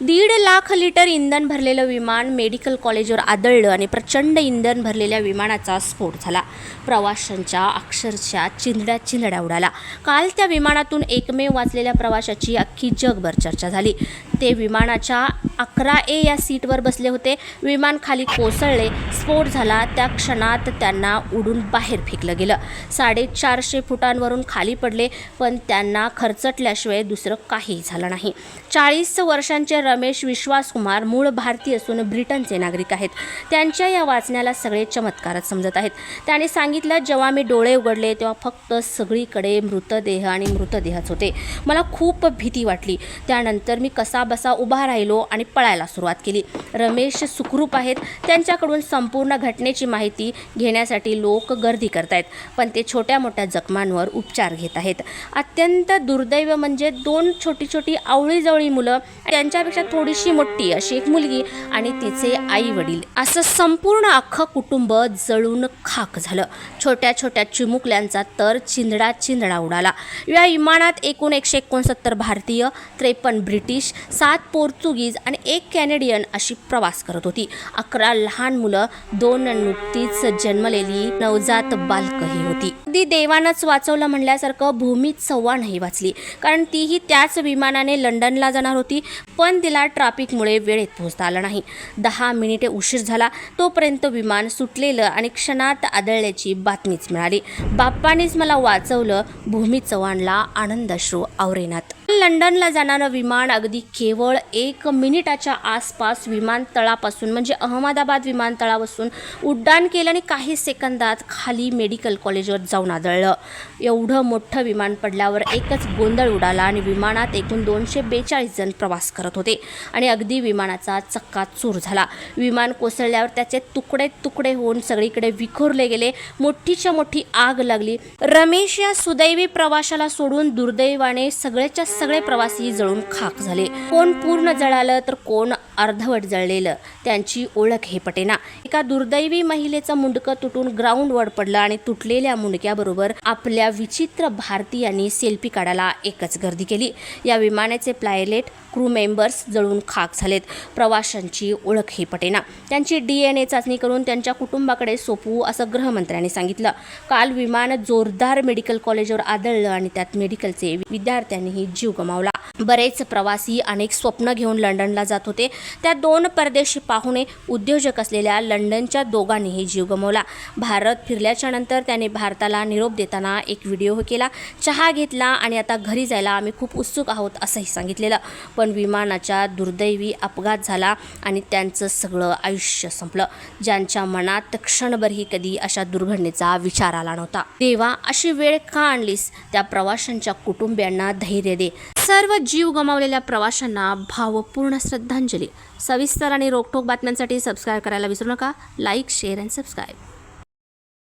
दीड लाख लिटर इंधन भरलेलं विमान मेडिकल कॉलेजवर आदळलं आणि प्रचंड इंधन भरलेल्या विमानाचा स्फोट झाला. प्रवाशांच्या अक्षरशः चिंधड्या चिंधड्या उडाला काल त्या विमानातून एकमेव वाचलेल्या प्रवाशाची अख्खी जगभर चर्चा झाली. ते विमानाच्या अकरा ए या सीटवर बसले होते. विमान खाली कोसळले स्फोट झाला. त्या क्षणात त्यांना उडून बाहेर फेकलं गेलं. साडेचारशे फुटांवरून खाली पडले पण त्यांना खरचटल्याशिवाय दुसरं काही झालं नाही. चाळीस वर्षांचे रमेश विश्वासकुमार मूळ भारतीय असून ब्रिटनचे नागरिक आहेत. त्यांच्या या वाचण्याला सगळे चमत्कारच समजत आहेत. त्याने सांगितलं जेव्हा मी डोळे उघडले तेव्हा फक्त सगळीकडे मृतदेह आणि मृतदेहच होते. मला खूप भीती वाटली. त्यानंतर मी कसा बसा उभा राहिलो आणि पळायला सुरुवात केली. रमेश सुखरूप आहेत. त्यांच्याकडून संपूर्ण घटनेची माहिती घेण्यासाठी लोक गर्दी करतायत पण ते छोट्या मोठ्या जखमांवर उपचार घेत आहेत. अत्यंत दुर्दैव म्हणजे दोन छोटी छोटी आवळीजवळी मुलं त्यांच्यापेक्षा थोडीशी मोठी अशी एक मुलगी आणि तिचे आई वडील असं संपूर्ण अख्खं कुटुंब जळून खाक झालं. छोट्या छोट्या चिमुकल्यांचा तर चिंधडा चिंधडा उडाला. या विमानात एकूण एकशे एकोणसत्तर भारतीय त्रेपन्न ब्रिटिश सात पोर्तुगीज आणि एक कॅनेडियन अशी प्रवास करत होती. अकरा लहान मुलं दोन नुकतीच जन्मलेली नवजात बालकही होती. अगदी देवानंच वाचवलं म्हणल्यासारखं भूमी चव्हाणही वाचली. कारण तीही त्याच विमानाने लंडनला जाणार होती. पण तिला ट्रॅफिकमुळे वेळेत पोहोचता आलं नाही. दहा मिनिटे उशीर झाला तोपर्यंत विमान सुटलेलं आणि क्षणात आदळल्याची बातमीच मिळाली. बाप्पानेच मला वाचवलं भूमी चव्हाणला आनंदश्रू आवरेनात लंडनला जाणारं विमान अगदी केवळ एक मिनिटाच्या आसपास विमानतळापासून म्हणजे अहमदाबाद विमानतळापासून उड्डाण केलं आणि काही सेकंदात खाली मेडिकल कॉलेजवर जाऊन आदळलं. एवढं मोठं विमान पडल्यावर एकच गोंधळ उडाला आणि विमानात एकूण दोनशे बेचाळीस जण प्रवास करत होते आणि अगदी विमानाचा चक्का चूर झाला. विमान कोसळल्यावर त्याचे तुकडे तुकडे होऊन सगळीकडे विखुरले गेले. मोठीच्या मोठी आग लागली. रमेश या सुदैवी प्रवाशाला सोडून दुर्दैवाने सगळेच्या सगळे प्रवासी जळून खाक झाले. कोण पूर्ण जळालं तर कोण अर्धवट जळलेलं. त्यांची ओळख हे पटेना. एका दुर्दैवी महिलेचं मुंडकं तुटून ग्राउंडवर पडलं आणि तुटलेल्या मुंडक्याबरोबर आपल्या विचित्र भारतीयांनी सेल्फी काढायला एकच गर्दी केली. या विमानाचे प्लायलेट क्रू मेंबर्स जळून खाक झालेत. प्रवाशांची ओळख ही पटेना. त्यांची डी एन ए चाचणी करून त्यांच्या कुटुंबाकडे सोपवू असं गृहमंत्र्यांनी सांगितलं. काल विमान जोरदार मेडिकल कॉलेजवर आदळलं आणि त्यात मेडिकलचे विद्यार्थ्यांनीही जीव गमावला बरेच प्रवासी अनेक स्वप्न घेऊन लंडनला जात होते. त्या दोन परदेशी पाहुणे उद्योजक असलेल्या लंडनच्या दोघांनीही जीव गमवला. भारत फिरल्याच्या नंतर त्याने भारताला निरोप देताना एक व्हिडिओ केला. चहा घेतला आणि आता घरी जायला आम्ही खूप उत्सुक आहोत असंही सांगितलेलं. पण विमानाच्या दुर्दैवी अपघात झाला आणि त्यांचं सगळं आयुष्य संपलं. ज्यांच्या मनात क्षणभरही कधी अशा दुर्घटनेचा विचार आला नव्हता. तेव्हा अशी वेळ का आणलीस? त्या प्रवाशांच्या कुटुंबियांना धैर्य दे. सर्व जीव गमावलेल्या प्रवाशांना भावपूर्ण श्रद्धांजली. सविस्तर आणि रोखोक बातम्यांसाठी सबस्क्राईब करायला विसरू नका. Like share and subscribe